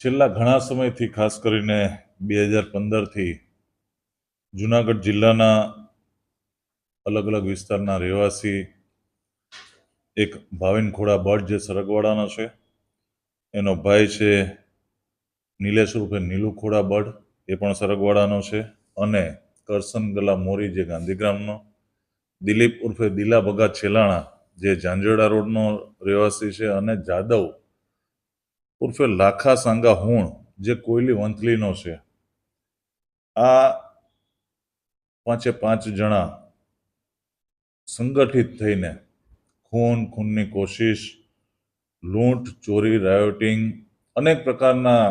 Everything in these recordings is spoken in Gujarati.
છેલ્લા ઘણા સમયથી, ખાસ કરીને બે હજાર પંદરથી જુનાગઢ જિલ્લાના અલગ અલગ વિસ્તારના રહેવાસી, એક ભાવિન ખોડા ભટ્ટ જે સરગવાડાનો છે, એનો ભાઈ છે નિલેશ ઉર્ફે નીલુ ખોડા ભટ્ટ એ પણ સરગવાડાનો છે, અને કરસન ગલા મોરી જે ગાંધીગ્રામનો દિલીપ ઉર્ફે દિલા ભગા છેલાણા જે ઝાંઝરડા રોડનો રહેવાસી છે, અને જાદવ ઉર્ફે લાખા સાંગા હુણ, જે કોયલી વંથલીનો છે. આ પાંચે પાંચ જણા સંગઠિત થઈને ખૂન, ખૂનની કોશિશ, લૂંટ, ચોરી, રાયોટિંગ, અનેક પ્રકારના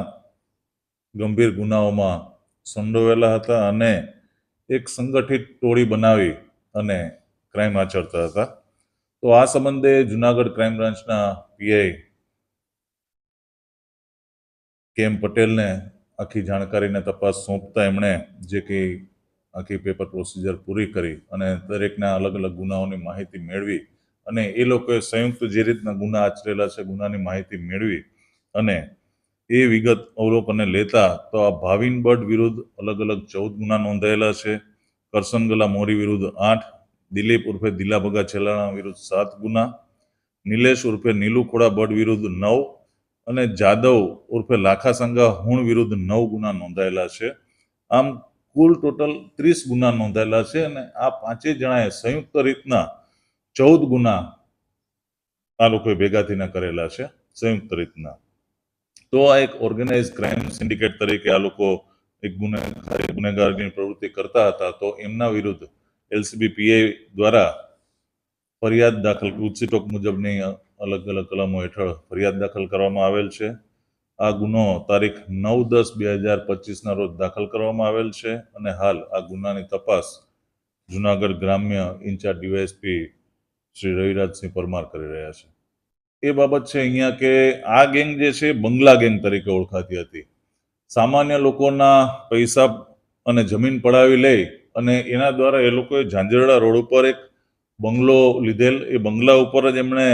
ગંભીર ગુનાઓમાં સંડોવેલા હતા અને એક સંગઠિત ટોળી બનાવી અને ક્રાઇમ આચરતા હતા. તો આ સંબંધે જુનાગઢ ક્રાઇમ બ્રાન્ચના પીઆઈ કેમ પટેલને આખી જાણકારીને તપાસ સોંપતા એમણે જે કંઈ આખી પેપર પ્રોસિજર પૂરી કરી અને દરેકના અલગ અલગ ગુનાઓની માહિતી મેળવી અને એ લોકોએ સંયુક્ત જે રીતના ગુના આચરેલા છે, ગુનાની માહિતી મેળવી અને એ વિગત અવલોકને લેતા તો આ ભાવિન ભટ્ટ વિરુદ્ધ અલગ અલગ ચૌદ ગુના નોંધાયેલા છે. કરસનગલા મોરી વિરુદ્ધ આઠ, દિલીપ ઉર્ફે દિલાભગા છેલાણા વિરુદ્ધ સાત ગુના, નિલેશ ઉર્ફે નીલુ ખોડા વિરુદ્ધ નવ અને જાદવ ઉર્ફે લાખાસંગા હુણ વિરુદ્ધ નવ ગુના નોંધાયેલા છે. આમ કુલ ટોટલ ત્રીસ ગુના નોંધાયેલા છે અને આ પાંચેય જણાએ સંયુક્ત રીતના ચૌદ ગુના આ લોકોએ ભેગા થઈને કરેલા છે, સંયુક્ત રીતના. તો આ એક ઓર્ગેનાઇઝ ક્રાઇમ સિન્ડિકેટ તરીકે આ લોકો એક ગુનેગારી ગુનેગારની પ્રવૃત્તિ કરતા હતા, તો એમના વિરુદ્ધ એલસીબી પીએ દ્વારા ફરિયાદ દાખલ ઉચ્ચીટોક મુજબની અલગ અલગ કલમો હેઠળ ફરિયાદ દાખલ કરવામાં આવેલ છે. આ ગુનો તારીખ નવ દસ બે હજાર પચીસના રોજ દાખલ કરવામાં આવેલ છે અને હાલ આ ગુનાની તપાસ જુનાગઢ ગ્રામ્ય in charge DYSP Shri Ravirajsinh Parmar કરી રહ્યા છે. એ બાબત છે અહીંયા કે આ ગેંગ જે છે બંગલા ગેંગ તરીકે ઓળખાતી હતી. સામાન્ય લોકોના પૈસા અને જમીન પડાવી લઈ અને એના દ્વારા એ લોકોએ ઝાંઝરડા રોડ ઉપર એક બંગલો લીધેલ. એ બંગલા ઉપર જ એમણે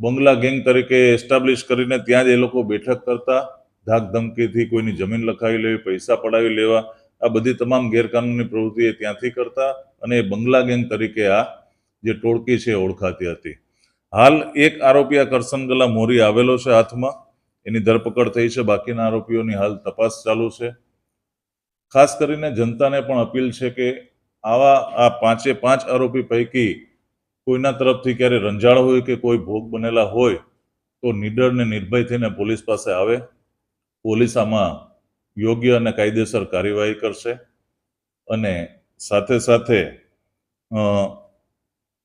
બંગલા ગેંગ તરીકે એસ્ટાબ્લિશ કરીને ત્યાં જ એ લોકો બેઠક કરતા ધાક ધમકીથી કોઈની જમીન લખાવી લેવી, પૈસા પડાવી લેવા, આ બધી તમામ ગેરકાનૂની પ્રવૃત્તિ એ ત્યાંથી કરતા અને એ બંગલા ગેંગ તરીકે આ જે ટોળકી છે ઓળખાતી હતી. હાલ એક આરોપી આ કરસનગલા મોરી આવેલો છે હાથમાં, એની ધરપકડ થઈ છે, બાકીના આરોપીઓની હાલ તપાસ ચાલુ છે. ખાસ કરીને જનતાને પણ અપીલ છે કે આવા આ પાંચે પાંચ આરોપી પૈકી કોઈના તરફથી ક્યારે રંજાડ હોય કે કોઈ ભોગ બનેલા હોય, તો નિડર ને નિર્ભય થઈને પોલીસ પાસે આવે. પોલીસ આમાં યોગ્ય અને કાયદેસર કાર્યવાહી કરશે અને સાથે સાથે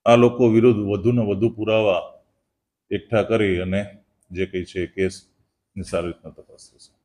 આ લોકો વિરુદ્ધ વધુને વધુ પુરાવા એકઠા કરી અને જે કંઈ છે કેસની સારી રીતના તપાસ થશે.